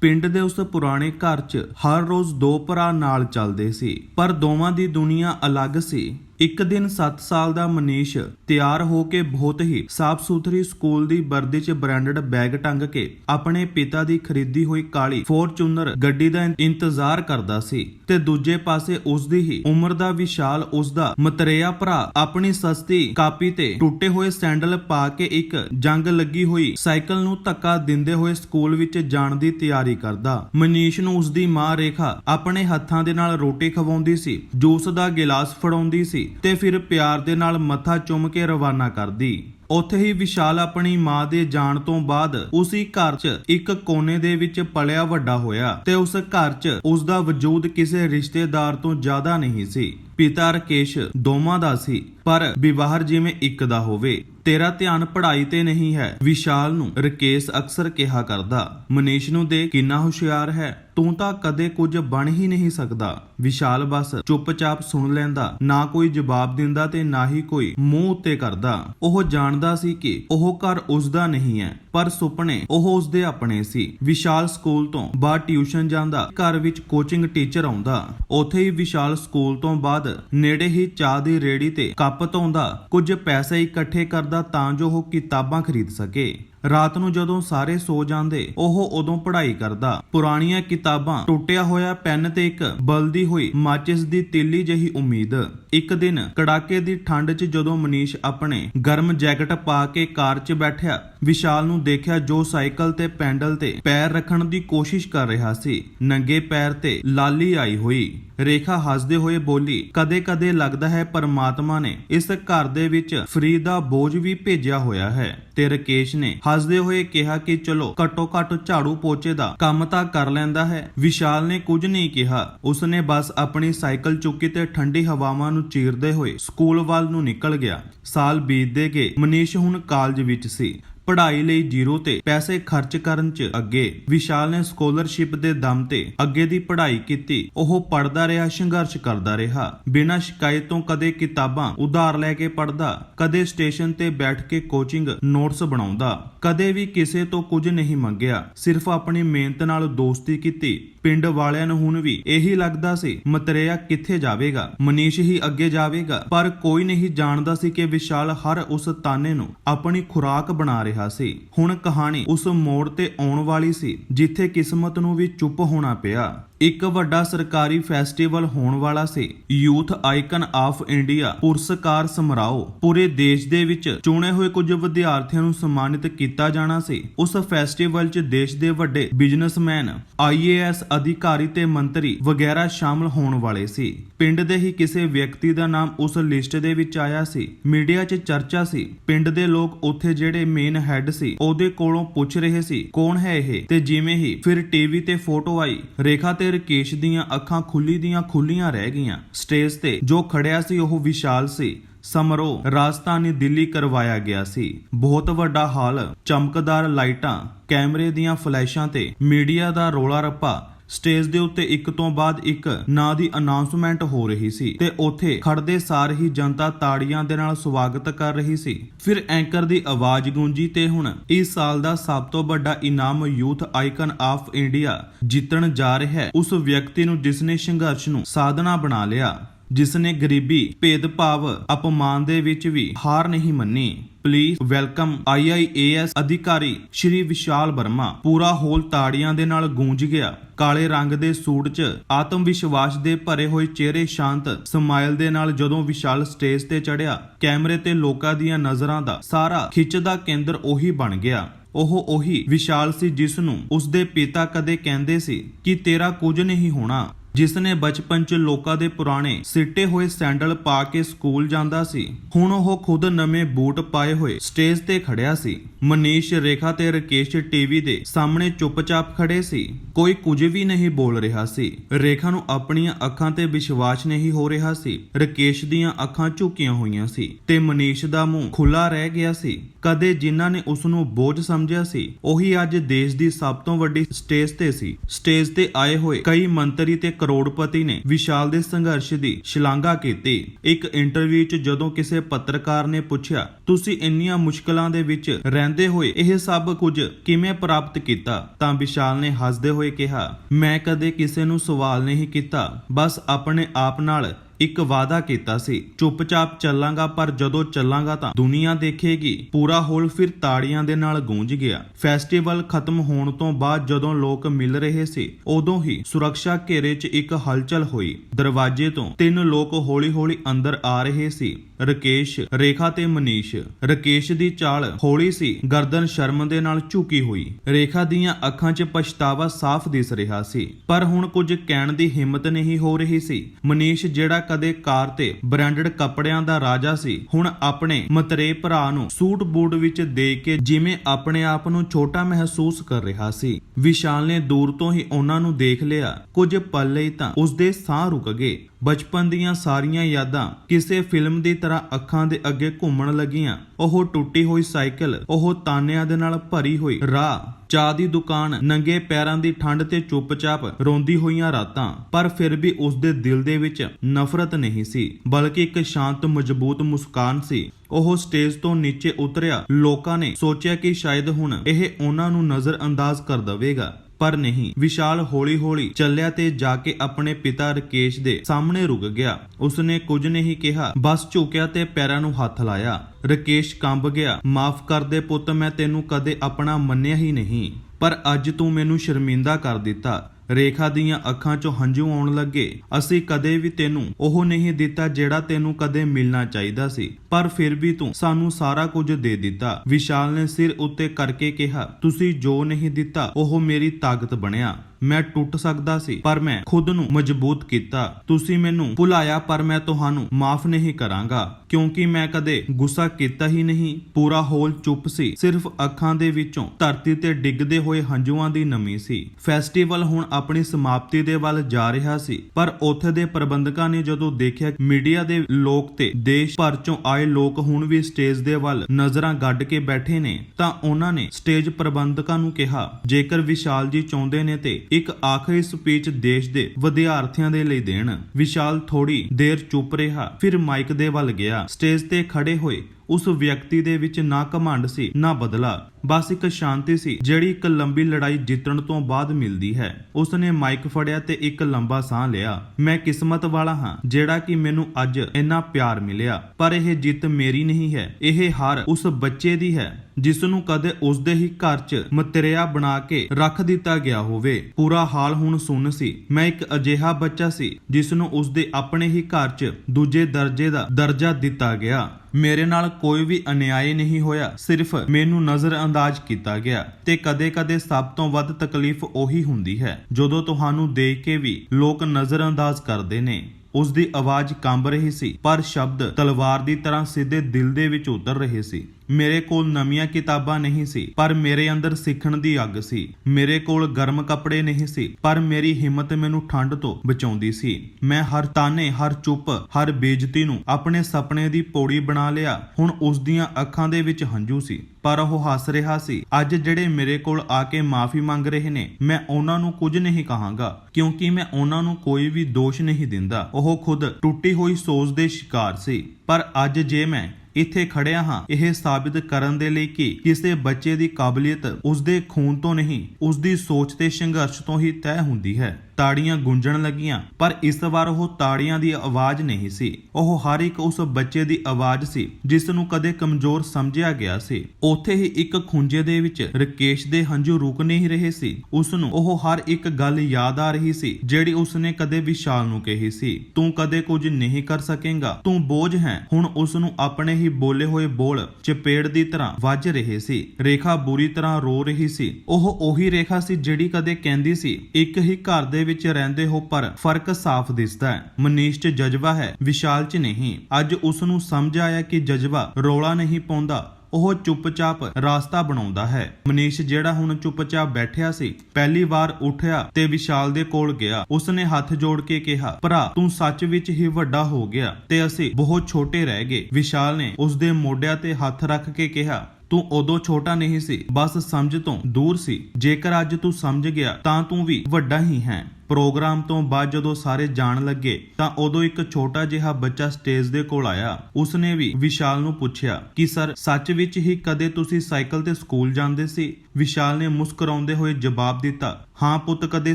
ਪਿੰਡ ਦੇ ਉਸ ਪੁਰਾਣੇ ਘਰ 'ਚ ਹਰ ਰੋਜ਼ ਦੋ ਭਰਾ ਨਾਲ ਚੱਲਦੇ ਸੀ, ਪਰ ਦੋਵਾਂ ਦੀ ਦੁਨੀਆ ਅਲੱਗ ਸੀ। ਇੱਕ ਦਿਨ 7 ਸਾਲ ਦਾ ਮਨੀਸ਼ ਤਿਆਰ ਹੋ ਕੇ ਬਹੁਤ ਹੀ ਸਾਫ਼ ਸੁਥਰੀ ਸਕੂਲ ਦੀ ਵਰਦੀ 'ਚ ਬ੍ਰਾਂਡਡ ਬੈਗ ਟੰਗ ਕੇ ਆਪਣੇ ਪਿਤਾ ਦੀ ਖਰੀਦੀ ਹੋਈ ਕਾਲੀ ਫੋਰਚੂਨਰ ਗੱਡੀ ਦਾ ਇੰਤਜ਼ਾਰ ਕਰਦਾ ਸੀ ਤੇ ਦੂਜੇ ਪਾਸੇ ਉਸ ਦੀ ਹੀ ਉਮਰ ਦਾ ਵਿਸ਼ਾਲ ਉਸ ਦਾ ਮਤਰੇਆ ਭਰਾ ਆਪਣੀ ਸਸਤੀ ਕਾਪੀ ਤੇ ਟੁੱਟੇ ਹੋਏ ਸੈਂਡਲ ਪਾ ਕੇ ਇੱਕ ਜੰਗ ਲੱਗੀ ਹੋਈ ਸਾਈਕਲ ਨੂੰ ਧੱਕਾ ਦਿੰਦੇ ਹੋਏ ਸਕੂਲ ਵਿੱਚ ਜਾਣ ਦੀ ਤਿਆਰੀ ਕਰਦਾ। ਮਨੀਸ਼ ਨੂੰ ਉਸ ਦੀ ਮਾਂ ਰੇਖਾ ਆਪਣੇ ਹੱਥਾਂ ਦੇ ਨਾਲ ਰੋਟੀ ਖਵਾਉਂਦੀ ਸੀ, ਜੂਸ ਦਾ ਗਿਲਾਸ ਫੜਾਉਂਦੀ ਸੀ ਤੇ ਫਿਰ ਪਿਆਰ ਦੇ ਨਾਲ ਮੱਥਾ ਚੁੰਮ ਕੇ ਰਵਾਨਾ ਕਰਦੀ। ਉੱਥੇ ਹੀ ਵਿਸ਼ਾਲ ਆਪਣੀ ਮਾਂ ਦੇ ਜਾਣ ਤੋਂ ਬਾਅਦ ਉਸੇ ਘਰ 'ਚ ਇੱਕ ਕੋਨੇ ਦੇ ਵਿੱਚ ਪਲਿਆ ਵੱਡਾ ਹੋਇਆ ਤੇ ਉਸ ਘਰ 'ਚ ਉਸ ਦਾ ਵਜੂਦ ਕਿਸੇ ਰਿਸ਼ਤੇਦਾਰ ਤੋਂ ਜ਼ਿਆਦਾ ਨਹੀਂ ਸੀ। ਪਿਤਾ ਰਕੇਸ਼ ਦੋਵਾਂ ਦਾ ਸੀ। ਪਰ ਵਿਵਾਹਰ ਜਿਵੇਂ ਇੱਕ ਦਾ ਹੋਵੇ, ਤੇਰਾ ਧਿਆਨ ਪੜ੍ਹਾਈ ਤੇ ਨਹੀਂ ਹੈ। ਵਿਸ਼ਾਲ ਨੂੰ ਰਕੇਸ਼ ਅਕਸਰ ਕਿਹਾ ਕਰਦਾ, ਮਨੀਸ਼ ਨੂੰ ਦੇ ਕਿੰਨਾ ਹੁਸ਼ਿਆਰ ਹੈ, ਤੂੰ ਤਾਂ ਕਦੇ ਕੁਝ ਬਣ ਹੀ ਨਹੀਂ ਸਕਦਾ। ਵਿਸ਼ਾਲ ਬਸ ਚੁੱਪਚਾਪ ਸੁਣ ਲੈਂਦਾ, ਨਾ ਕੋਈ ਜਵਾਬ ਦਿੰਦਾ ਤੇ ਨਾ ਹੀ ਕੋਈ ਮੂੰਹ ਉੱਤੇ ਕਰਦਾ। ਉਹ ਜਾਣਦਾ ਸੀ ਕਿ ਉਹ ਘਰ ਉਸ ਦਾ ਨਹੀਂ ਹੈ, ਪਰ ਸੁਪਨੇ ਉਹ ਉਸ ਦੇ ਆਪਣੇ ਸੀ। ਵਿਸ਼ਾਲ ਸਕੂਲ ਤੋਂ ਬਾਅਦ ਟਿਊਸ਼ਨ ਜਾਂਦਾ, ਘਰ ਵਿੱਚ ਕੋਚਿੰਗ ਟੀਚਰ ਆਉਂਦਾ। ਉੱਥੇ ਹੀ ਵਿਸ਼ਾਲ ਸਕੂਲ ਤੋਂ ਬਾਅਦ ਨੇੜੇ ਹੀ ਚਾਹ ਦੀ ਰੇੜੀ ਤੇ ਕੱਪ ਧੋਂਦਾ ਕੁਝ ਪੈਸੇ ਇਕੱਠੇ ਕਰਦਾ ਤਾਂ ਜੋ ਉਹ ਕਿਤਾਬਾਂ ਖਰੀਦ ਸਕੇ। ਰਾਤ ਨੂੰ ਜਦੋਂ ਸਾਰੇ ਸੋ ਜਾਂਦੇ, ਉਹ ਉਦੋਂ ਪੜ੍ਹਾਈ ਕਰਦਾ। ਪੁਰਾਣੀਆਂ ਕਿਤਾਬਾਂ, ਟੁੱਟਿਆ ਹੋਇਆ ਪੈਨ ਤੇ ਇੱਕ ਬਲਦੀ ਹੋਈ ਮਾਚਿਸ ਦੀ ਤੀਲੀ ਜਹੀ ਉਮੀਦ। ਇੱਕ ਦਿਨ ਕੜਾਕੇ ਦੀ ਠੰਡ 'ਚ ਜਦੋਂ ਮਨੀਸ਼ ਆਪਣੇ ਗਰਮ ਜੈਕਟ ਪਾ ਕੇ ਕਾਰ 'ਚ ਬੈਠਿਆ, ਵਿਸ਼ਾਲ ਨੂੰ ਦੇਖਿਆ ਜੋ ਸਾਈਕਲ ਤੇ ਪੈਂਡਲ ਤੇ ਪੈਰ ਰੱਖਣ ਦੀ ਕੋਸ਼ਿਸ਼ ਕਰ ਰਿਹਾ ਸੀ, ਨੰਗੇ ਪੈਰ ਤੇ ਲਾਲੀ ਆਈ ਹੋਈ। ਰੇਖਾ ਹੱਸਦੇ ਹੋਏ ਬੋਲੀ, ਕਦੇ-ਕਦੇ ਲੱਗਦਾ ਹੈ ਪਰਮਾਤਮਾ ਨੇ ਇਸ ਘਰ ਦੇ ਵਿੱਚ ਫਰੀ ਦਾ ਬੋਝ ਵੀ ਭੇਜਿਆ ਹੋਇਆ ਹੈ। ਤੇ ਰਕੇਸ਼ ਨੇ ਹੱਸਦੇ ਹੋਏ ਕਿਹਾ ਕਿ, ਚਲੋ ਘੱਟੋ ਘੱਟ ਝਾੜੂ ਪੋਚੇ ਦਾ ਕੰਮ ਤਾਂ ਕਰ ਲੈਂਦਾ ਹੈ। ਵਿਸ਼ਾਲ ਨੇ ਕੁਝ ਨਹੀਂ ਕਿਹਾ। ਉਸਨੇ ਬਸ ਆਪਣੀ ਸਾਈਕਲ ਚੁੱਕੀ ਤੇ ਠੰਡੀ ਹਵਾਵਾਂ ਨੂੰ ਚੀਰਦੇ ਹੋਏ ਸਕੂਲ ਵੱਲ ਨੂੰ ਨਿਕਲ ਗਿਆ। ਸਾਲ ਬੀਤਦੇ ਗਏ। ਮਨੀਸ਼ ਹੁਣ ਕਾਲਜ ਵਿੱਚ ਸੀ। ਪੜ੍ਹਾਈ ਲਈ ਜ਼ੀਰੋ ਤੇ ਪੈਸੇ ਖਰਚ ਕਰਨ ਚ ਅੱਗੇ। ਵਿਸ਼ਾਲ ਨੇ ਸਕਾਲਰਸ਼ਿਪ ਦੇ ਦਮ ਤੇ ਅੱਗੇ ਦੀ ਪੜ੍ਹਾਈ ਕੀਤੀ। ਉਹ ਪੜ੍ਹਦਾ ਰਿਹਾ, ਸੰਘਰਸ਼ ਕਰਦਾ ਰਿਹਾ। ਬਿਨਾਂ ਸ਼ਿਕਾਇਤ ਤੋਂ ਕਦੇ ਕਿਤਾਬਾਂ ਉਧਾਰ ਲੈ ਕੇ ਪੜ੍ਹਦਾ, ਕਦੇ ਸਟੇਸ਼ਨ ਤੇ ਬੈਠ ਕੇ ਕੋਚਿੰਗ, ਨੋਟਸ ਬਣਾਉਂਦਾ। ਕਦੇ ਵੀ ਕਿਸੇ ਤੋਂ ਕੁਝ ਨਹੀਂ ਮੰਗਿਆ। ਸਿਰਫ ਆਪਣੀ ਮਿਹਨਤ ਨਾਲ ਦੋਸਤੀ ਕੀਤੀ। ਪਿੰਡ ਵਾਲਿਆਂ ਨੂੰ ਹੁਣ ਵੀ ਇਹੀ ਲੱਗਦਾ ਸੀ, ਮਤਰੇਆ ਕਿੱਥੇ ਜਾਵੇਗਾ? ਮਨੀਸ਼ ਹੀ ਅੱਗੇ ਜਾਵੇਗਾ, ਪਰ ਕੋਈ ਨਹੀਂ ਜਾਣਦਾ ਸੀ ਕਿ ਵਿਸ਼ਾਲ ਹਰ ਉਸ ਤਾਨੇ ਨੂੰ ਆਪਣੀ ਖੁਰਾਕ ਬਣਾ ਰਿਹਾ ਸੀ। ਹੁਣ ਕਹਾਣੀ ਉਸ ਮੋੜ ਤੇ ਆਉਣ ਵਾਲੀ ਸੀ, ਜਿੱਥੇ ਕਿਸਮਤ ਨੂੰ ਵੀ ਚੁੱਪ ਹੋਣਾ ਪਿਆ। ਇੱਕ ਵੱਡਾ ਸਰਕਾਰੀ ਫੈਸਟੀਵਲ ਹੋਣ ਵਾਲਾ ਸੀ। ਯੂਥ ਆਈਕਨ ਆਫ ਇੰਡੀਆ ਪੁਰਸਕਾਰ ਸਮਰਾਓ। ਪੂਰੇ ਦੇਸ਼ ਦੇ ਵਿੱਚ ਚੁਣੇ ਹੋਏ ਕੁਝ ਵਿਦਿਆਰਥੀਆਂ ਨੂੰ ਸਨਮਾਨਿਤ ਕੀਤਾ ਜਾਣਾ ਸੀ। ਉਸ ਫੈਸਟੀਵਲ 'ਚ ਦੇਸ਼ ਦੇ ਵੱਡੇ ਬਿਜ਼ਨਸਮੈਨ ਆਈਏਐਸ ਅਧਿਕਾਰੀ ਤੇ ਮੰਤਰੀ ਵਗੈਰਾ ਸ਼ਾਮਲ ਹੋਣ ਵਾਲੇ ਸੀ। ਪਿੰਡ ਦੇ ਹੀ ਕਿਸੇ ਵਿਅਕਤੀ ਦਾ ਨਾਮ ਉਸ ਲਿਸਟ ਦੇ ਵਿੱਚ ਆਇਆ ਸੀ। ਮੀਡੀਆ 'ਚ ਚਰਚਾ ਸੀ, ਪਿੰਡ ਦੇ ਲੋਕ ਉੱਥੇ ਜਿਹੜੇ ਮੇਨ ਹੈੱਡ ਸੀ, ਉਹਦੇ ਕੋਲੋਂ ਪੁੱਛ ਰਹੇ ਸੀ, ਕੌਣ ਹੈ ਇਹ? ਤੇ ਜਿਵੇਂ ਹੀ ਫਿਰ ਟੀਵੀ ਤੇ ਫੋਟੋ ਆਈ, ਰੇਖਾ ਤੇ ਰਕੇਸ਼ ਦੀਆਂ ਅੱਖਾਂ ਖੁੱਲੀ ਦੀਆਂ ਖੁੱਲੀਆਂ ਰਹਿ ਗਈਆਂ। ਸਟੇਜ ਤੇ ਜੋ ਖੜਿਆ ਸੀ ਉਹ ਵਿਸ਼ਾਲ ਸੀ। ਸਮਾਰੋਹ ਰਾਜਧਾਨੀ ਦਿੱਲੀ ਕਰਵਾਇਆ ਗਿਆ ਸੀ। ਬਹੁਤ ਵੱਡਾ ਹਾਲ, ਚਮਕਦਾਰ ਲਾਈਟਾਂ, ਕੈਮਰੇ ਦੀਆਂ ਫਲੈਸ਼ਾਂ ਤੇ ਮੀਡੀਆ ਦਾ ਰੋਲਾ ਰੱਪਾ ਸਟੇਜ ਦੇ ਉੱਤੇ ਇੱਕ ਤੋਂ ਬਾਅਦ ਇੱਕ ਨਾਂ ਦੀ ਅਨਾਉਂਸਮੈਂਟ ਹੋ ਰਹੀ ਸੀ ਤੇ ਉੱਥੇ ਖੜਦੇ ਸਾਰ ਹੀ ਜਨਤਾ ਤਾੜੀਆਂ ਦੇ ਨਾਲ ਸਵਾਗਤ ਕਰ ਰਹੀ ਸੀ। ਫਿਰ ਐਂਕਰ ਦੀ ਆਵਾਜ਼ ਗੂੰਜੀ ਤੇ ਹੁਣ ਇਸ ਸਾਲ ਦਾ ਸਭ ਤੋਂ ਵੱਡਾ ਇਨਾਮ ਯੂਥ ਆਈਕਨ ਆਫ ਇੰਡੀਆ ਜਿੱਤਣ ਜਾ ਰਿਹਾ ਹੈ। ਉਸ ਵਿਅਕਤੀ ਨੂੰ ਜਿਸ ਨੇ ਸੰਘਰਸ਼ ਨੂੰ ਸਾਧਨਾ ਬਣਾ ਲਿਆ ਜਿਸ ਨੇ ਗਰੀਬੀ, ਭੇਦਭਾਵ, ਅਪਮਾਨ ਦੇ ਵਿੱਚ ਵੀ ਹਾਰ ਨਹੀਂ ਮੰਨੀ। ਪਲੀਜ਼ ਵੈਲਕਮ ਆਈਆਈਏਐਸ ਅਧਿਕਾਰੀ ਸ਼੍ਰੀ ਵਿਸ਼ਾਲ ਵਰਮਾ ਪੂਰਾ ਹੋਲ ਤਾੜੀਆਂ ਦੇ ਨਾਲ ਗੂੰਜ ਗਿਆ ਕਾਲੇ ਰੰਗ ਦੇ ਸੂਟ 'ਚ ਆਤਮ ਵਿਸ਼ਵਾਸ ਦੇ ਭਰੇ ਹੋਏ ਚਿਹਰੇ ਸ਼ਾਂਤ ਸਮਾਈਲ ਦੇ ਨਾਲ ਜਦੋਂ ਵਿਸ਼ਾਲ ਸਟੇਜ ਤੇ ਚੜਿਆ ਕੈਮਰੇ ਤੇ ਲੋਕਾਂ ਦੀਆਂ ਨਜ਼ਰਾਂ ਦਾ ਸਾਰਾ ਖਿੱਚ ਦਾ ਕੇਂਦਰ ਉਹੀ ਬਣ ਗਿਆ ਉਹ ਉਹੀ ਵਿਸ਼ਾਲ ਸੀ ਜਿਸ ਨੂੰ ਉਸਦੇ ਪਿਤਾ ਕਦੇ ਕਹਿੰਦੇ ਸੀ ਕਿ ਤੇਰਾ ਕੁਝ ਨਹੀਂ ਹੋਣਾ ਜਿਸ ਨੇ ਬਚਪਨ 'ਚ ਲੋਕਾਂ ਦੇ ਪੁਰਾਣੇ ਸਿੱਟੇ ਹੋਏ ਸੈਂਡਲ ਪਾ ਕੇ ਸਕੂਲ ਜਾਂਦਾ ਸੀ, ਹੁਣ ਉਹ ਖੁਦ ਨਵੇਂ ਬੂਟ ਪਾਏ ਹੋਏ ਸਟੇਜ ਤੇ ਖੜਿਆ ਸੀ। ਮਨੀਸ਼, ਰੇਖਾ ਤੇ ਰਕੇਸ਼ ਟੀਵੀ ਦੇ ਸਾਹਮਣੇ ਚੁੱਪਚਾਪ ਖੜੇ ਸੀ। ਕੋਈ ਕੁਝ ਵੀ ਨਹੀਂ ਬੋਲ ਰਿਹਾ ਸੀ। ਰੇਖਾ ਨੂੰ ਆਪਣੀਆਂ ਅੱਖਾਂ ਤੇ ਵਿਸ਼ਵਾਸ ਨਹੀਂ ਹੋ ਰਿਹਾ ਸੀ। ਰਕੇਸ਼ ਦੀਆਂ ਅੱਖਾਂ ਝੁਕੀਆਂ ਹੋਈਆਂ ਸੀ ਤੇ ਮਨੀਸ਼ ਦਾ ਮੂੰਹ ਖੁੱਲਾ ਰਹਿ ਗਿਆ ਸੀ। ਕਦੇ ਜਿਨ੍ਹਾਂ ਨੇ ਉਸ ਨੂੰ ਬੋਝ ਸਮਝਿਆ ਸੀ, ਉਹੀ ਅੱਜ ਦੇਸ਼ ਦੀ ਸਭ ਤੋਂ ਵੱਡੀ ਸਟੇਜ ਤੇ ਸੀ। ਸਟੇਜ ਤੇ ਆਏ ਹੋਏ ਕਈ ਮੰਤਰੀ ਤੇ ਕਰੋੜਪਤੀ ਨੇ ਵਿਸ਼ਾਲ ਦੇ ਸੰਘਰਸ਼ ਦੀ ਸ਼ਲਾਘਾ ਕੀਤੀ। ਇੱਕ ਇੰਟਰਵਿਊ 'ਚ ਜਦੋਂ ਕਿਸੇ ਪੱਤਰਕਾਰ ਨੇ ਪੁੱਛਿਆ, ਤੁਸੀਂ ਇੰਨੀਆਂ ਮੁਸ਼ਕਲਾਂ ਦੇ ਵਿੱਚ ਰਹਿੰਦੇ ਹੋਏ ਇਹ ਸਭ ਕੁਝ ਕਿਵੇਂ ਪ੍ਰਾਪਤ ਕੀਤਾ? ਤਾਂ ਵਿਸ਼ਾਲ ਨੇ ਹੱਸਦੇ ਹੋਏ ਕਿਹਾ, ਮੈਂ ਕਦੇ ਕਿਸੇ ਨੂੰ ਸਵਾਲ ਨਹੀਂ ਕੀਤਾ, ਬਸ ਆਪਣੇ ਆਪ ਨਾਲ ਇੱਕ ਵਾਅਦਾ ਕੀਤਾ ਸੀ, ਚੁੱਪਚਾਪ ਚੱਲਾਂਗਾ, ਪਰ ਜਦੋਂ ਚੱਲਾਂਗਾ ਤਾਂ ਦੁਨੀਆ ਦੇਖੇਗੀ। ਪੂਰਾ ਹੋਲ ਫਿਰ ਤਾੜੀਆਂ ਦੇ ਨਾਲ ਗੂੰਜ ਗਿਆ। ਫੈਸਟੀਵਲ ਖਤਮ ਹੋਣ ਤੋਂ ਬਾਅਦ ਜਦੋਂ ਲੋਕ ਮਿਲ ਰਹੇ ਸੀ, ਉਦੋਂ ਹੀ ਸੁਰੱਖਿਆ ਘੇਰੇ 'ਚ ਇੱਕ ਹਲਚਲ ਹੋਈ। ਦਰਵਾਜ਼ੇ ਤੋਂ ਤਿੰਨ ਲੋਕ ਹੌਲੀ-ਹੌਲੀ ਅੰਦਰ ਆ ਰਹੇ ਸੀ। ਰਕੇਸ਼, ਰੇਖਾ ਤੇ ਮਨੀਸ਼। ਰਕੇਸ਼ ਦੀ ਚਾਲ ਹੌਲੀ ਸੀ, ਗਰਦਨ ਸ਼ਰਮ ਦੇ ਨਾਲ ਝੁਕੀ ਹੋਈ। ਰੇਖਾ ਦੀਆਂ ਅੱਖਾਂ 'ਚ ਪਛਤਾਵਾ ਸਾਫ਼ ਦਿਸ ਰਿਹਾ ਸੀ, ਪਰ ਹੁਣ ਕੁਝ ਕਹਿਣ ਦੀ ਹਿੰਮਤ ਨਹੀਂ ਹੋ ਰਹੀ ਸੀ। ਮਨੀਸ਼ ਜਿਹੜਾ ਕਦੇ ਕਾਰ ਤੇ ਬ੍ਰਾਂਡਡ ਕੱਪੜਿਆਂ ਦਾ ਰਾਜਾ ਸੀ, ਹੁਣ ਆਪਣੇ ਮਤਰੇ ਭਰਾ ਨੂੰ ਸੂਟ ਬੂਟ ਵਿੱਚ ਦੇ ਕੇ ਜਿਵੇਂ ਆਪਣੇ ਆਪ ਨੂੰ ਛੋਟਾ ਮਹਿਸੂਸ ਕਰ ਰਿਹਾ ਸੀ। ਵਿਸ਼ਾਲ ਨੇ ਦੂਰ ਤੋਂ ਹੀ ਉਹਨਾਂ ਨੂੰ ਦੇਖ ਲਿਆ, ਕੁਝ ਪਲ ਲਈ ਤਾਂ ਉਸਦੇ ਸਾਹ ਰੁਕ ਗਏ। ਬਚਪਨ ਦੀਆਂ ਸਾਰੀਆਂ ਯਾਦਾਂ ਕਿਸੇ ਫਿਲਮ ਦੀ ਤਰ੍ਹਾਂ ਅੱਖਾਂ ਦੇ ਅੱਗੇ ਘੁੰਮਣ ਲੱਗੀਆਂ। ਉਹ ਟੁੱਟੀ ਹੋਈ ਸਾਈਕਲ, ਉਹ ਤਾਨਿਆਂ ਦੇ ਨਾਲ ਭਰੀ ਹੋਈ ਰਾਹ, ਚਾਹ ਦੀ ਦੁਕਾਨ, ਨੰਗੇ ਪੈਰਾਂ ਦੀ ਠੰਡ ਤੇ ਚੁੱਪਚਾਪ ਰੋਂਦੀ ਹੋਈਆਂ ਰਾਤਾਂ। ਪਰ ਫਿਰ ਵੀ ਉਸਦੇ ਦਿਲ ਦੇ ਵਿੱਚ ਨਫ਼ਰਤ ਨਹੀਂ ਸੀ, ਬਲਕਿ ਇੱਕ ਸ਼ਾਂਤ, ਮਜ਼ਬੂਤ ਮੁਸਕਾਨ ਸੀ। ਉਹ ਸਟੇਜ ਤੋਂ ਨੀਚੇ ਉਤਰਿਆ। ਲੋਕਾਂ ਨੇ ਸੋਚਿਆ ਕਿ ਸ਼ਾਇਦ ਹੁਣ ਇਹ ਉਹਨਾਂ ਨੂੰ ਨਜ਼ਰ ਅੰਦਾਜ਼ ਕਰ ਦੇਵੇਗਾ। ਪਰ ਨਹੀਂ। ਵਿਸ਼ਾਲ ਹੌਲੀ-ਹੌਲੀ ਚੱਲਿਆ ਤੇ ਜਾ ਕੇ ਆਪਣੇ ਪਿਤਾ ਰਕੇਸ਼ ਦੇ ਸਾਹਮਣੇ ਰੁਕ ਗਿਆ। ਉਸਨੇ ਕੁਝ ਨਹੀਂ ਕਿਹਾ। ਬਸ ਝੁਕਿਆ ਤੇ ਪੈਰਾਂ ਨੂੰ ਹੱਥ ਲਾਇਆ। ਰਕੇਸ਼ ਕੰਬ ਗਿਆ। ਮਾਫ ਕਰ ਦੇ ਪੁੱਤ, ਮੈਂ ਤੈਨੂੰ ਕਦੇ ਆਪਣਾ ਮੰਨਿਆ ਹੀ ਨਹੀਂ। ਪਰ ਅੱਜ ਤੂੰ ਮੈਨੂੰ ਸ਼ਰਮਿੰਦਾ ਕਰ ਦਿੱਤਾ। ਰੇਖਾ ਦੀਆਂ ਅੱਖਾਂ 'ਚੋਂ ਹੰਝੂ ਆਉਣ ਲੱਗੇ। ਅਸੀਂ ਕਦੇ ਵੀ ਤੈਨੂੰ ਉਹ ਨਹੀਂ ਦਿੱਤਾ ਜਿਹੜਾ ਤੈਨੂੰ ਕਦੇ ਮਿਲਣਾ ਚਾਹੀਦਾ ਸੀ। ਪਰ ਫਿਰ ਵੀ ਤੂੰ ਸਾਨੂੰ ਸਾਰਾ ਕੁਝ ਦੇ ਦਿੱਤਾ। ਵਿਸ਼ਾਲ ਨੇ ਸਿਰ ਉੱਤੇ ਕਰਕੇ ਕਿਹਾ, ਤੁਸੀਂ ਜੋ ਨਹੀਂ ਦਿੱਤਾ, ਉਹ ਮੇਰੀ ਤਾਕਤ ਬਣਿਆ। ਮੈਂ ਟੁੱਟ ਸਕਦਾ ਸੀ, ਪਰ ਮੈਂ ਖੁਦ ਨੂੰ ਮਜ਼ਬੂਤ ਕੀਤਾ। ਤੁਸੀਂ ਮੈਨੂੰ ਭੁਲਾਇਆ, ਪਰ ਮੈਂ ਤੁਹਾਨੂੰ ਮਾਫ ਨਹੀਂ ਕਰਾਂਗਾ। ਕਿਉਂਕਿ ਮੈਂ ਕਦੇ ਗੁੱਸਾ ਕੀਤਾ ਹੀ ਨਹੀਂ। ਪੂਰਾ ਹੋਲ ਚੁੱਪ ਸੀ। ਸਿਰਫ ਅੱਖਾਂ ਦੇ ਵਿੱਚੋਂ ਧਰਤੀ ਤੇ ਡਿੱਗਦੇ ਹੋਏ ਹੰਝੂਆਂ ਦੀ ਨਮੀ ਸੀ। ਫੈਸਟੀਵਲ ਹੁਣ ਆਪਣੀ ਸਮਾਪਤੀ ਦੇ ਵੱਲ ਜਾ ਰਿਹਾ ਸੀ। ਪਰ ਉੱਥੇ ਦੇ ਪ੍ਰਬੰਧਕਾਂ ਨੇ ਜਦੋਂ ਦੇਖਿਆ, ਮੀਡੀਆ ਦੇ ਲੋਕ ਤੇ ਦੇਸ਼ ਭਰ ਚੋਂ ਆਏ ਲੋਕ ਹੁਣ ਵੀ ਸਟੇਜ ਦੇ ਵੱਲ ਨਜ਼ਰਾਂ ਗੱਡ ਕੇ ਬੈਠੇ ਨੇ, ਤਾਂ ਉਹਨਾਂ ਨੇ ਸਟੇਜ ਪ੍ਰਬੰਧਕਾਂ ਨੂੰ ਕਿਹਾ, ਜੇਕਰ ਵਿਸ਼ਾਲ ਜੀ ਚਾਹੁੰਦੇ ਨੇ ਤੇ ਇੱਕ ਆਖਰੀ ਸਪੀਚ ਦੇਸ਼ ਦੇ ਵਿਦਿਆਰਥੀਆਂ ਦੇ ਲਈ ਦੇਣ। ਵਿਸ਼ਾਲ ਥੋੜੀ ਦੇਰ ਚੁੱਪ ਰਿਹਾ, ਫਿਰ ਮਾਈਕ ਦੇ ਵੱਲ ਗਿਆ। ਸਟੇਜ ਤੇ ਖੜੇ ਹੋਏ ਉਸ ਵਿਅਕਤੀ ਦੇ ਵਿੱਚ ਨਾ ਘਮੰਡ ਸੀ, ਨਾ ਬਦਲਾ। ਬਸ ਇੱਕ ਸ਼ਾਂਤੀ ਸੀ, ਜਿਹੜੀ ਇੱਕ ਲੰਬੀ ਲੜਾਈ ਜਿੱਤਣ ਤੋਂ ਬਾਅਦ ਮਿਲਦੀ ਹੈ। ਉਸਨੇ ਮਾਈਕ ਫੜਿਆ ਤੇ ਇੱਕ ਲੰਬਾ ਸਾਹ ਲਿਆ। ਮੈਂ ਕਿਸਮਤ ਵਾਲਾ ਹਾਂ, ਜਿਹੜਾ ਕਿ ਮੈਨੂੰ ਅੱਜ ਇੰਨਾ ਪਿਆਰ ਮਿਲਿਆ, ਪਰ ਇਹ ਜਿੱਤ ਮੇਰੀ ਨਹੀਂ ਹੈ। ਇਹ ਹਾਰ ਉਸ ਬੱਚੇ ਦੀ ਹੈ ਜਿਸ ਨੂੰ ਕਦੇ ਉਸਦੇ ਹੀ ਘਰ 'ਚ ਮਤਰਿਆ ਬਣਾ ਕੇ ਰੱਖ ਦਿੱਤਾ ਗਿਆ ਹੋਵੇ। ਪੂਰਾ ਹਾਲ ਹੁਣ ਸੁਣ ਸੀ। ਮੈਂ ਇੱਕ ਅਜਿਹਾ ਬੱਚਾ ਸੀ ਜਿਸ ਨੂੰ ਉਸਦੇ ਆਪਣੇ ਹੀ ਘਰ 'ਚ ਦੂਜੇ ਦਰਜੇ ਦਾ ਦਰਜਾ ਦਿੱਤਾ ਗਿਆ। ਮੇਰੇ ਨਾਲ ਕੋਈ ਵੀ ਅਨਿਆਏ ਨਹੀਂ ਹੋਇਆ, ਸਿਰਫ ਮੈਨੂੰ ਨਜ਼ਰ ਅੰਦਾਜ਼ ਕੀਤਾ ਗਿਆ ਤੇ ਕਦੇ-ਕਦੇ ਸਭ ਤੋਂ ਵੱਧ ਤਕਲੀਫ ਉਹੀ ਹੁੰਦੀ ਹੈ, ਜਦੋਂ ਤੁਹਾਨੂੰ ਦੇਖ ਕੇ ਵੀ ਲੋਕ ਨਜ਼ਰ ਅੰਦਾਜ਼ ਕਰਦੇ ਨੇ। ਉਸ ਦੀ ਆਵਾਜ਼ ਕੰਬ ਰਹੀ ਸੀ, ਪਰ ਸ਼ਬਦ ਤਲਵਾਰ ਦੀ ਤਰ੍ਹਾਂ ਸਿੱਧੇ ਦਿਲ ਦੇ ਵਿੱਚ ਉਤਰ ਰਹੇ ਸੀ। ਮੇਰੇ ਕੋਲ ਨਵੀਆਂ ਕਿਤਾਬਾਂ ਨਹੀਂ ਸੀ, ਪਰ ਮੇਰੇ ਅੰਦਰ ਸਿੱਖਣ ਦੀ ਅੱਗ ਸੀ। ਮੇਰੇ ਕੋਲ ਗਰਮ ਕੱਪੜੇ ਨਹੀਂ ਸੀ, ਪਰ ਮੇਰੀ ਹਿੰਮਤ ਮੈਨੂੰ ਠੰਡ ਤੋਂ ਬਚਾਉਂਦੀ ਸੀ। ਮੈਂ ਹਰ ਤਾਨੇ, ਹਰ ਚੁੱਪ, ਹਰ ਬੇਇੱਜ਼ਤੀ ਨੂੰ ਆਪਣੇ ਸੁਪਨੇ ਦੀ ਪੌੜੀ ਬਣਾ ਲਿਆ। ਹੁਣ ਉਸ ਦੀਆਂ ਅੱਖਾਂ ਦੇ ਵਿੱਚ ਹੰਝੂ ਸੀ, ਪਰ ਉਹ ਹੱਸ ਰਿਹਾ ਸੀ। ਅੱਜ ਜਿਹੜੇ ਮੇਰੇ ਕੋਲ ਆ ਕੇ ਮਾਫੀ ਮੰਗ ਰਹੇ ਨੇ, ਮੈਂ ਉਹਨਾਂ ਨੂੰ ਕੁਝ ਨਹੀਂ ਕਹਾਂਗਾ, ਕਿਉਂਕਿ ਮੈਂ ਉਹਨਾਂ ਨੂੰ ਕੋਈ ਵੀ ਦੋਸ਼ ਨਹੀਂ ਦਿੰਦਾ। ਉਹ ਖੁਦ ਟੁੱਟੀ ਹੋਈ ਸੋਚ ਦੇ ਸ਼ਿਕਾਰ ਸੀ। ਪਰ ਅੱਜ ਜੇ ਮੈਂ ਇੱਥੇ ਖੜਿਆ ਹਾਂ। ਇਹ ਸਾਬਿਤ ਕਰਨ ਦੇ ਲਈ ਕਿ ਕਿਸੇ ਬੱਚੇ ਦੀ ਕਾਬਲੀਅਤ ਉਸਦੇ ਖੂਨ ਤੋਂ ਨਹੀਂ, ਉਸਦੀ ਸੋਚ ਤੇ ਸੰਘਰਸ਼ ਤੋਂ ਹੀ ਤੈਅ ਹੁੰਦੀ ਹੈ। ਤਾੜੀਆਂ ਗੂੰਜਣ ਲੱਗੀਆਂ, ਪਰ ਇਸ ਵਾਰ ਉਹ ਤਾੜੀਆਂ ਦੀ ਆਵਾਜ਼ ਨਹੀਂ ਸੀ। ਉਹ ਹਰ ਇੱਕ ਉਸ ਬੱਚੇ ਦੀ ਆਵਾਜ਼ ਸੀ, ਜਿਸ ਨੂੰ ਕਦੇ ਕਮਜ਼ੋਰ ਸਮਝਿਆ ਗਿਆ ਸੀ। ਉੱਥੇ ਹੀ ਇੱਕ ਖੁੰਝੇ ਦੇ ਵਿੱਚ ਰਕੇਸ਼ ਦੇ ਹੰਝੂ ਰੁਕ ਨਹੀਂ ਰਹੇ ਸੀ। ਉਸ ਨੂੰ ਉਹ ਹਰ ਇੱਕ ਗੱਲ ਯਾਦ ਆ ਰਹੀ ਸੀ, ਜਿਹੜੀ ਉਸਨੇ ਕਦੇ ਵਿਸ਼ਾਲ ਨੂੰ ਕਹੀ ਸੀ। ਤੂੰ ਕਦੇ ਕੁਝ ਨਹੀਂ ਕਰ ਸਕੇਂਗਾ, ਤੂੰ ਬੋਝ ਹੈ। ਹੁਣ ਉਸ ਨੂੰ ਆਪਣੇ ਹੀ ਬੋਲੇ ਹੋਏ ਬੋਲ ਚਪੇੜ ਦੀ ਤਰ੍ਹਾਂ ਵੱਜ ਰਹੇ ਸੀ। ਰੇਖਾ ਬੁਰੀ ਤਰ੍ਹਾਂ ਰੋ ਰਹੀ ਸੀ। ਉਹ ਉਹੀ ਰੇਖਾ ਸੀ ਜਿਹੜੀ ਕਦੇ ਕਹਿੰਦੀ ਸੀ, ਇੱਕ ਹੀ ਘਰ ਦੇ ਵਿੱਚ ਰਹਿੰਦੇ ਹੋ, ਪਰ ਫ਼ਰਕ ਸਾਫ਼ ਦਿਸਦਾ ਹੈ। ਮਨੀਸ਼ 'ਚ ਜਜ਼ਬਾ ਹੈ, ਵਿਸ਼ਾਲ 'ਚ ਨਹੀਂ। ਅੱਜ ਉਸ ਨੂੰ ਸਮਝ ਆਇਆ ਕਿ ਜਜ਼ਬਾ ਰੋਲਾ ਨਹੀਂ ਪਾਉਂਦਾ, ਉਹ ਚੁੱਪਚਾਪ ਰਾਸਤਾ ਬਣਾਉਂਦਾ ਹੈ। ਮਨੀਸ਼ ਜਿਹੜਾ ਹੁਣ ਚੁੱਪਚਾਪ ਬੈਠਿਆ ਸੀ, ਪਹਿਲੀ ਵਾਰ ਉੱਠਿਆ ਤੇ ਵਿਸ਼ਾਲ ਦੇ ਕੋਲ ਗਿਆ। ਉਸਨੇ ਹੱਥ ਜੋੜ ਕੇ ਕਿਹਾ, ਭਰਾ, ਤੂੰ ਸੱਚ ਵਿੱਚ ਹੀ ਵੱਡਾ ਹੋ ਗਿਆ ਤੇ ਅਸੀਂ ਬਹੁਤ ਛੋਟੇ ਰਹਿ ਗਏ। ਵਿਸ਼ਾਲ ਨੇ ਉਸਦੇ ਮੋਢਿਆਂ ਤੇ ਹੱਥ ਰੱਖ ਕੇ ਕਿਹਾ ਤੂੰ ਉਦੋਂ ਛੋਟਾ ਨਹੀਂ ਸੀ, ਬਸ ਸਮਝ ਤੋਂ ਦੂਰ ਸੀ। ਜੇਕਰ ਅੱਜ ਤੂੰ ਸਮਝ ਗਿਆ, ਤਾਂ ਤੂੰ ਵੀ ਵੱਡਾ ਹੀ ਹੈ। ਪ੍ਰੋਗਰਾਮ ਤੋਂ ਬਾਅਦ ਜਦੋਂ ਸਾਰੇ ਜਾਣ ਲੱਗੇ ਤਾਂ ਉਦੋਂ ਇੱਕ ਛੋਟਾ ਜਿਹਾ ਬੱਚਾ ਸਟੇਜ ਦੇ ਕੋਲ ਆਇਆ। ਉਸਨੇ ਵੀ ਵਿਸ਼ਾਲ ਨੂੰ ਪੁੱਛਿਆ ਕਿ, ਸਰ, ਸੱਚ ਵਿੱਚ ਹੀ ਕਦੇ ਤੁਸੀਂ ਸਾਈਕਲ ਤੇ ਸਕੂਲ ਜਾਂਦੇ ਸੀ? ਵਿਸ਼ਾਲ ਨੇ ਮੁਸਕਰਾਉਂਦੇ ਹੋਏ ਜਵਾਬ ਦਿੱਤਾ, ਹਾਂ ਪੁੱਤ, ਕਦੇ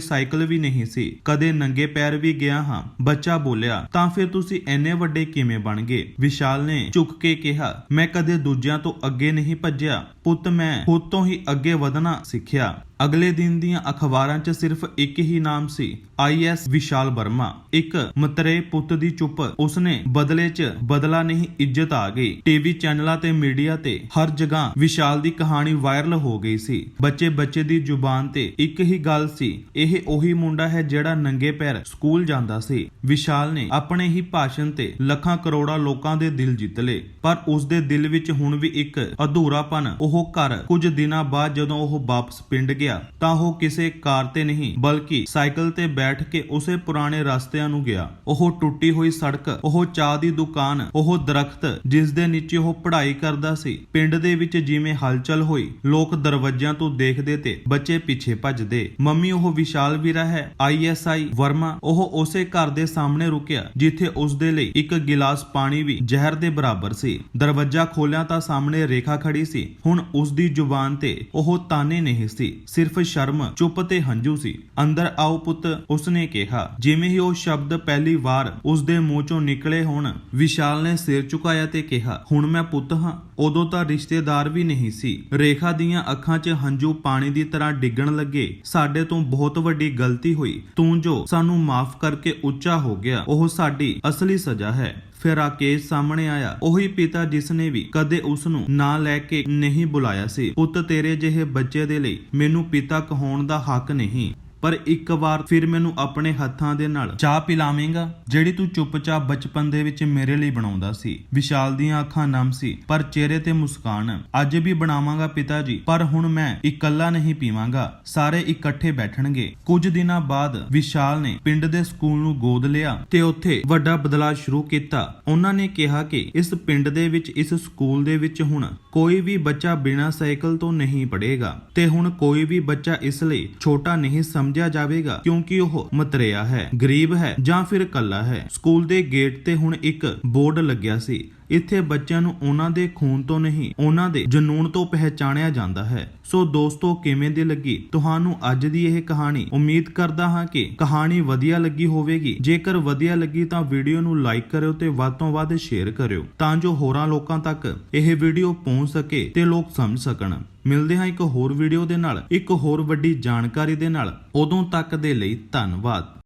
ਸਾਈਕਲ ਵੀ ਨਹੀਂ ਸੀ, ਕਦੇ ਨੰਗੇ ਪੈਰ ਵੀ ਗਿਆ ਹਾਂ। ਬੱਚਾ ਬੋਲਿਆ, ਤਾਂ ਫਿਰ ਤੁਸੀਂ ਐਨੇ ਵੱਡੇ ਕਿਵੇਂ ਬਣ ਗਏ? ਵਿਸ਼ਾਲ ਨੇ ਝੁੱਕ ਕੇ ਕਿਹਾ, ਮੈਂ ਕਦੇ ਦੂਜਿਆਂ ਤੋਂ ਅੱਗੇ ਨਹੀਂ ਭੱਜਿਆ। ਪੁੱਤ, ਮੈਂ ਖੁਦ ਤੋਂ ਹੀ ਅੱਗੇ ਵਧਣਾ ਸਿੱਖਿਆ। ਅਗਲੇ ਦਿਨ ਦੀਆਂ ਅਖਬਾਰਾਂ 'ਚ ਸਿਰਫ ਇੱਕ ਹੀ ਨਾਮ ਸੀ ਆਈਐਸ ਵਿਸ਼ਾਲ ਵਰਮਾ। ਇੱਕ ਮਤਰੇ ਪੁੱਤ ਦੀ ਚੁੱਪ, ਉਸਨੇ ਬਦਲੇ 'ਚ ਬਦਲਾ ਨਹੀਂ, ਇੱਜ਼ਤ ਆ ਗਈ। ਟੀਵੀ ਚੈਨਲਾਂ ਤੇ ਮੀਡੀਆ ਤੇ ਹਰ ਜਗ੍ਹਾ ਵਿਸ਼ਾਲ ਦੀ ਕਹਾਣੀ ਵਾਇਰਲ ਹੋ ਗਈ ਸੀ। ਬੱਚੇ ਬੱਚੇ ਦੀ ਜ਼ੁਬਾਨ ਤੇ ਇੱਕ ਹੀ ਗੱਲ ਸੀ, ਇਹ ਉਹੀ ਮੁੰਡਾ ਹੈ ਜਿਹੜਾ ਨੰਗੇ ਪੈਰ ਸਕੂਲ ਜਾਂਦਾ ਸੀ। ਵਿਸ਼ਾਲ ਨੇ ਆਪਣੇ ਹੀ ਭਾਸ਼ਣ ਤੇ ਲੱਖਾਂ ਕਰੋੜਾਂ ਲੋਕਾਂ ਦੇ ਦਿਲ ਜਿੱਤ ਲਏ। ਪਰ ਉਸ ਦੇ ਦਿਲ ਵਿੱਚ ਹੁਣ ਵੀ ਇੱਕ ਅਧੂਰਾਪਨ, ਉਹ ਘਰ ਕੁਝ ਦਿਨਾਂ ਬਾਅਦ ਜਦੋਂ ਉਹ ਵਾਪਸ ਪਿੰਡ ਗਿਆ ਤਾਂ ਉਹ ਕਿਸੇ ਕਾਰ ਤੇ ਨਹੀਂ, ਬਲਕਿ ਸਾਈਕਲ ਤੇ ਬੈਠ ਕੇ ਉਸੇ ਪੁਰਾਣੇ ਰਸਤਿਆਂ ਨੂੰ ਗਿਆ। ਉਹ ਟੁੱਟੀ ਹੋਈ ਸੜਕ, ਉਹ ਚਾਹ ਦੀ ਦੁਕਾਨ, ਉਹ ਦਰਖਤ, ਜਿਸ ਦੇ ਨੀਚੇ ਉਹ ਪੜ੍ਹਾਈ ਕਰਦਾ ਸੀ। ਪਿੰਡ ਦੇ ਵਿੱਚ ਜਿਵੇਂ ਹਲਚਲ ਹੋਈ, ਲੋਕ ਦਰਵਾਜ਼ਿਆਂ ਤੋਂ ਦੇਖਦੇ ਤੇ ਬੱਚੇ ਪਿੱਛੇ ਭੱਜਦੇ। ਮੰਮੀ ਉਹ ਵਿਸ਼ਾਲ ਵੀਰਾ ਹੈ ਆਈਐਸਆਈ ਵਰਮਾ, ਉਹ ਉਸੇ ਘਰ ਦੇ ਸਾਹਮਣੇ ਰੁਕਿਆ, ਜਿੱਥੇ ਉਸ ਦੇ ਲਈ ਇੱਕ ਗਿਲਾਸ ਪਾਣੀ ਵੀ ਜ਼ਹਿਰ ਦੇ ਬਰਾਬਰ ਸੀ। ਦਰਵਾਜ਼ਾ ਖੋਲਿਆ ਤਾਂ ਸਾਹਮਣੇ ਰੇਖਾ ਖੜੀ ਸੀ। ਹੁਣ ਉਸ ਦੀ ਜ਼ੁਬਾਨ ਤੇ ਉਹ ਤਾਨੇ ਨਹੀਂ ਸੀ। ਸਿਰਫ ਸ਼ਰਮ, ਚੁੱਪ ਤੇ ਹੰਝੂ ਸੀ। ਅੰਦਰ ਆਓ ਪੁੱਤ, ਉਸਨੇ ਕਿਹਾ। ਜਿਵੇਂ ਹੀ ਉਹ ਸ਼ਬਦ ਪਹਿਲੀ ਵਾਰ ਉਸ ਮੂੰਹ ਚੋਂ ਨਿਕਲੇ ਹੋਣ, ਵਿਸ਼ਾਲ ਨੇ ਸਿਰ ਝੁਕਾਇਆ ਤੇ ਕਿਹਾ, ਹੁਣ ਮੈਂ ਪੁੱਤ ਹਾਂ। ਉਦੋਂ ਤਾਂ ਰਿਸ਼ਤੇਦਾਰ ਵੀ ਨਹੀਂ ਸੀ। ਰੇਖਾ ਦੀਆਂ ਅੱਖਾਂ 'ਚ ਹੰਝੂ ਪਾਣੀ ਦੀ ਤਰ੍ਹਾਂ ਡਿੱਗਣ ਲੱਗੇ। ਸਾਡੇ ਤੋਂ ਬਹੁਤ ਵੱਡੀ ਗਲਤੀ ਹੋਈ। ਤੂੰ ਜੋ ਸਾਨੂੰ ਮਾਫ ਕਰਕੇ ਉੱਚਾ ਹੋ ਗਿਆ, ਉਹ ਸਾਡੀ ਅਸਲੀ ਸਜ਼ਾ ਹੈ। ਫਿਰ ਰਾਕੇਸ਼ ਸਾਹਮਣੇ ਆਇਆ। ਉਹੀ ਪਿਤਾ ਜਿਸ ਨੇ ਵੀ ਕਦੇ ਉਸ ਨੂੰ ਨਾਂ ਲੈ ਕੇ ਨਹੀਂ ਬੁਲਾਇਆ ਸੀ, ਪੁੱਤ ਤੇਰੇ ਜਿਹੇ ਬੱਚੇ ਦੇ ਲਈ ਮੈਨੂੰ ਪਿਤਾ ਕਹਾਉਣ ਦਾ ਹੱਕ ਨਹੀਂ। ਪਰ ਇੱਕ ਵਾਰ ਫਿਰ ਮੈਨੂੰ ਆਪਣੇ ਹੱਥਾਂ ਦੇ ਨਾਲ ਚਾਹ ਪਿਲਾਵੇਂਗਾ, ਜਿਹੜੀ ਤੂੰ ਚੁੱਪਚਾਪ ਬਚਪਨ ਦੇ ਵਿੱਚ ਮੇਰੇ ਲਈ ਬਣਾਉਂਦਾ ਸੀ। ਵਿਸ਼ਾਲ ਦੀਆਂ ਅੱਖਾਂ ਨਮ ਸੀ, ਪਰ ਚਿਹਰੇ ਤੇ ਮੁਸਕਾਨ। ਅੱਜ ਵੀ ਬਣਾਵਾਂਗਾ ਪਿਤਾ ਜੀ, ਪਰ ਹੁਣ ਮੈਂ ਇਕੱਲਾ ਨਹੀਂ ਪੀਵਾਂਗਾ, ਸਾਰੇ ਇਕੱਠੇ ਬੈਠਣਗੇ। ਕੁਝ ਦਿਨਾਂ ਬਾਅਦ ਵਿਸ਼ਾਲ ਨੇ ਪਿੰਡ ਦੇ ਸਕੂਲ ਨੂੰ ਗੋਦ ਲਿਆ ਤੇ ਉੱਥੇ ਵੱਡਾ ਬਦਲਾਅ ਸ਼ੁਰੂ ਕੀਤਾ। ਉਹਨਾਂ ਨੇ ਕਿਹਾ ਕਿ ਇਸ ਪਿੰਡ ਦੇ ਵਿੱਚ, ਇਸ ਸਕੂਲ ਦੇ ਵਿੱਚ ਹੁਣ ਕੋਈ ਵੀ ਬੱਚਾ ਬਿਨਾਂ ਸਾਈਕਲ ਤੋਂ ਨਹੀਂ ਪੜ੍ਹੇਗਾ ਤੇ ਹੁਣ ਕੋਈ ਵੀ ਬੱਚਾ ਇਸ ਲਈ ਛੋਟਾ ਨਹੀਂ ਸਮਝਿਆ ਜਾਵੇਗਾ ਕਿਉਂਕਿ ਉਹ ਮਤਰਿਆ ਹੈ, ਗਰੀਬ ਹੈ ਜਾਂ ਫਿਰ ਕੱਲਾ ਹੈ। ਸਕੂਲ ਦੇ ਗੇਟ ਤੇ ਹੁਣ ਇੱਕ ਬੋਰਡ ਲੱਗਿਆ ਸੀ। ਇੱਥੇ ਬੱਚਿਆਂ ਨੂੰ ਉਹਨਾਂ ਦੇ ਖੂਨ ਤੋਂ ਨਹੀਂ, ਉਹਨਾਂ ਦੇ ਜਨੂਨ ਤੋਂ ਪਹਿਚਾਣਿਆ ਜਾਂਦਾ ਹੈ। ਸੋ ਦੋਸਤੋ, ਕਿਵੇਂ ਦੀ ਲੱਗੀ ਤੁਹਾਨੂੰ ਅੱਜ ਦੀ ਇਹ ਕਹਾਣੀ? ਉਮੀਦ ਕਰਦਾ ਹਾਂ ਕਿ ਕਹਾਣੀ ਵਧੀਆ ਲੱਗੀ ਹੋਵੇਗੀ। ਜੇਕਰ ਵਧੀਆ ਲੱਗੀ ਤਾਂ ਵੀਡੀਓ ਨੂੰ ਲਾਈਕ ਕਰਿਓ ਤੇ ਵੱਧ ਤੋਂ ਵੱਧ ਸ਼ੇਅਰ ਕਰਿਓ, ਤਾਂ ਜੋ ਹੋਰਾਂ ਲੋਕਾਂ ਤੱਕ ਇਹ ਵੀਡੀਓ ਪਹੁੰਚ ਸਕੇ ਤੇ ਲੋਕ ਸਮਝ ਸਕਣ। ਮਿਲਦੇ ਹਾਂ ਇੱਕ ਹੋਰ ਵੀਡੀਓ ਦੇ ਨਾਲ, ਇੱਕ ਹੋਰ ਵੱਡੀ ਜਾਣਕਾਰੀ ਦੇ ਨਾਲ। ਉਦੋਂ ਤੱਕ ਦੇ ਲਈ ਧੰਨਵਾਦ।